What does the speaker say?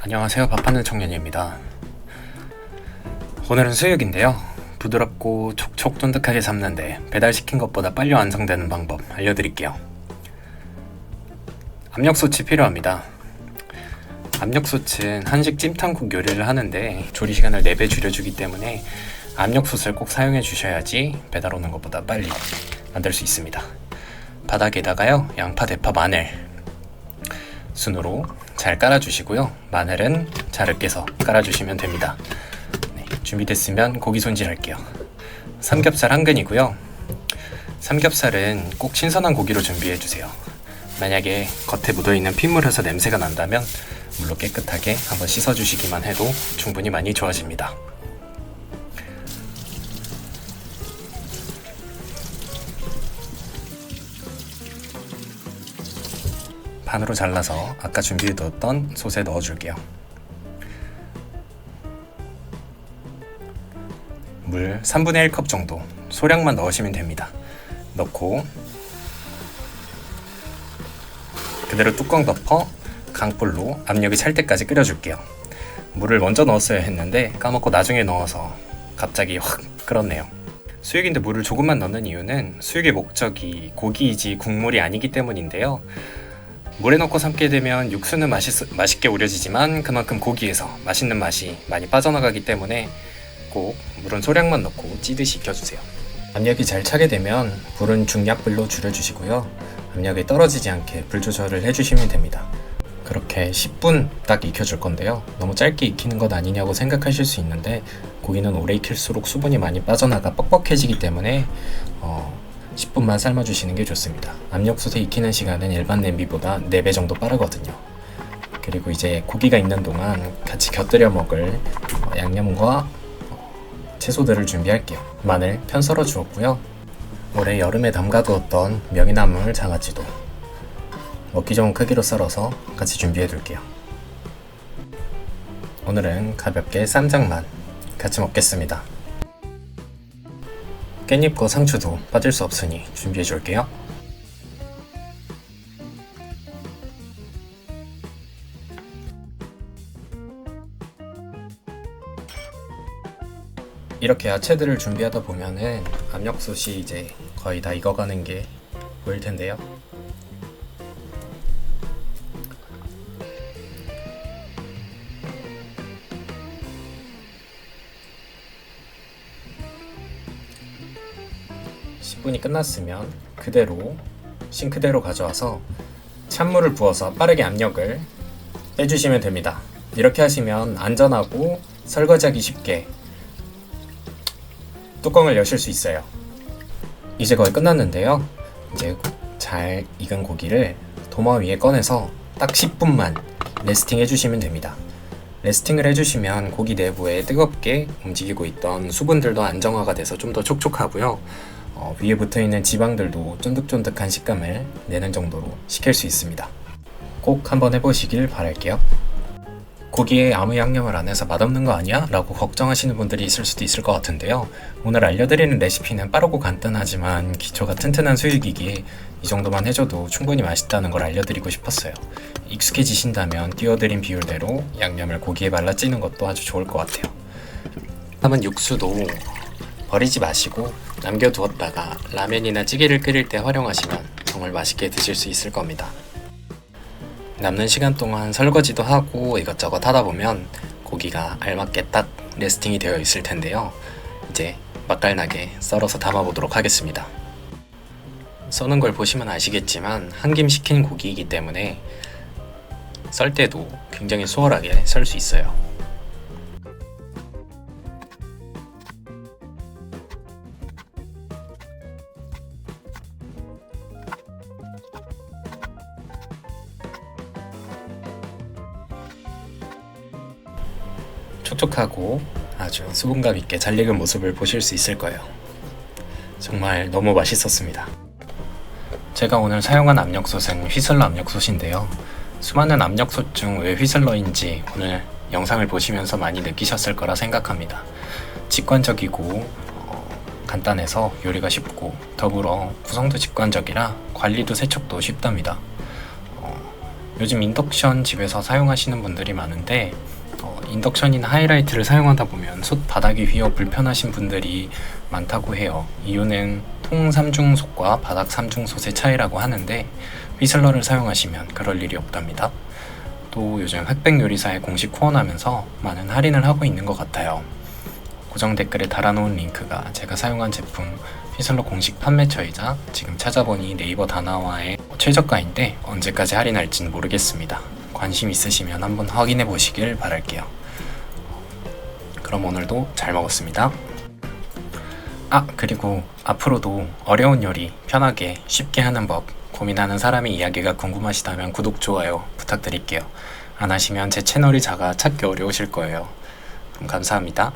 안녕하세요. 밥하는 청년입니다. 오늘은 수육인데요. 부드럽고 촉촉 쫀득하게 삶는데 배달시킨 것보다 빨리 완성되는 방법 알려드릴게요. 압력솥이 필요합니다. 압력솥은 한식 찜탕국 요리를 하는데 조리 시간을 4배 줄여주기 때문에 압력솥을 꼭 사용해 주셔야지 배달 오는 것보다 빨리 만들 수 있습니다. 바닥에다가요, 양파, 대파, 마늘 순으로 잘 깔아주시고요. 마늘은 깨서 깔아주시면 됩니다. 네, 준비됐으면 고기 손질할게요. 삼겹살 한 근이고요. 삼겹살은 꼭 신선한 고기로 준비해 주세요. 만약에 겉에 묻어 있는 핏물에서 냄새가 난다면 물로 깨끗하게 한번 씻어 주시기만 해도 충분히 많이 좋아집니다. 반으로 잘라서 아까 준비해 두었던 솥에 넣어 줄게요. 물 3분의 1컵 정도 소량만 넣으시면 됩니다. 넣고 그대로 뚜껑 덮어 강불로 압력이 찰 때까지 끓여줄게요. 물을 먼저 넣었어야 했는데 까먹고 나중에 넣어서 갑자기 확 끓었네요. 수육인데 물을 조금만 넣는 이유는 수육의 목적이 고기이지 국물이 아니기 때문인데요. 물에 넣고 삶게 되면 육수는 맛있, 맛있게 우려지지만 그만큼 고기에서 맛있는 맛이 많이 빠져나가기 때문에 꼭 물은 소량만 넣고 찌듯이 익혀주세요. 압력이 잘 차게 되면 불은 중약불로 줄여주시고요. 압력이 떨어지지 않게 불 조절을 해주시면 됩니다. 그렇게 10분 딱 익혀줄 건데요. 너무 짧게 익히는 것 아니냐고 생각하실 수 있는데 고기는 오래 익힐수록 수분이 많이 빠져나가 뻑뻑해지기 때문에 어, 10분만 삶아주시는 게 좋습니다. 압력솥에 익히는 시간은 일반 냄비보다 4배 정도 빠르거든요. 그리고 이제 고기가 있는 동안 같이 곁들여 먹을 어, 양념과 어, 채소들을 준비할게요. 마늘 편 썰어 주었고요. 올해 여름에 담가두었던 명이나물 장아찌도 먹기 좋은 크기로 썰어서 같이 준비해 둘게요. 오늘은 가볍게 쌈장만 같이 먹겠습니다. 깻잎과 상추도 빠질 수 없으니 준비해 줄게요. 이렇게 야채들을 준비하다 보면은 압력솥이 이제 거의 다 익어가는 게 보일 텐데요. 십 분이 끝났으면 그대로 싱크대로 가져와서 찬물을 부어서 빠르게 압력을 빼주시면 됩니다. 이렇게 하시면 안전하고 설거지하기 쉽게 뚜껑을 여실 수 있어요. 이제 거의 끝났는데요. 이제 잘 익은 고기를 도마 위에 꺼내서 딱 10분만 레스팅 해주시면 됩니다. 레스팅을 해주시면 고기 내부에 뜨겁게 움직이고 있던 수분들도 안정화가 돼서 좀 더 촉촉하고요. 어, 위에 붙어 있는 지방들도 쫀득쫀득한 식감을 내는 정도로 식힐 수 있습니다. 꼭 한번 해보시길 바랄게요. 고기에 아무 양념을 안 해서 맛없는 거 아니야? 라고 걱정하시는 분들이 있을 수도 있을 것 같은데요. 오늘 알려드리는 레시피는 빠르고 간단하지만 기초가 튼튼한 수육이기에 이 정도만 해줘도 충분히 맛있다는 걸 알려드리고 싶었어요. 익숙해지신다면 띄워드린 비율대로 양념을 고기에 발라 찌는 것도 아주 좋을 것 같아요. 남은 육수도 버리지 마시고 남겨두었다가 라면이나 찌개를 끓일 때 활용하시면 정말 맛있게 드실 수 있을 겁니다. 남는 시간 동안 설거지도 하고 이것저것 하다 보면 고기가 알맞게 딱 레스팅이 되어 있을 텐데요. 이제 맛깔나게 썰어서 담아보도록 하겠습니다. 써는 걸 보시면 아시겠지만 한 김 식힌 고기이기 때문에 썰 때도 굉장히 수월하게 썰 수 있어요. 촉촉하고 아주 수분감 있게 잘 익은 모습을 보실 수 있을 거예요. 정말 너무 맛있었습니다. 제가 오늘 사용한 압력솥은 휘슬러 압력솥인데요. 수많은 압력솥 중 왜 휘슬러인지 오늘 영상을 보시면서 많이 느끼셨을 거라 생각합니다. 직관적이고 어, 간단해서 요리가 쉽고 더불어 구성도 직관적이라 관리도 세척도 쉽답니다. 어, 요즘 인덕션 집에서 사용하시는 분들이 많은데 어, 인덕션이나 하이라이트를 사용하다 보면 솥 바닥이 휘어 불편하신 분들이 많다고 해요. 이유는 통 3중솥과 바닥 3중솥의 차이라고 하는데 휘슬러를 사용하시면 그럴 일이 없답니다. 또 요즘 흑백 요리사에 공식 후원하면서 많은 할인을 하고 있는 것 같아요. 고정 댓글에 달아놓은 링크가 제가 사용한 제품 휘슬러 공식 판매처이자 지금 찾아보니 네이버 다나와의 최저가인데 언제까지 할인할지는 모르겠습니다. 관심 있으시면 한번 확인해 보시길 바랄게요. 그럼 오늘도 잘 먹었습니다. 아, 그리고 앞으로도 어려운 요리 편하게 쉽게 하는 법 고민하는 사람의 이야기가 궁금하시다면 구독, 좋아요 부탁드릴게요. 안 하시면 제 채널이 작아 찾기 어려우실 거예요. 그럼 감사합니다.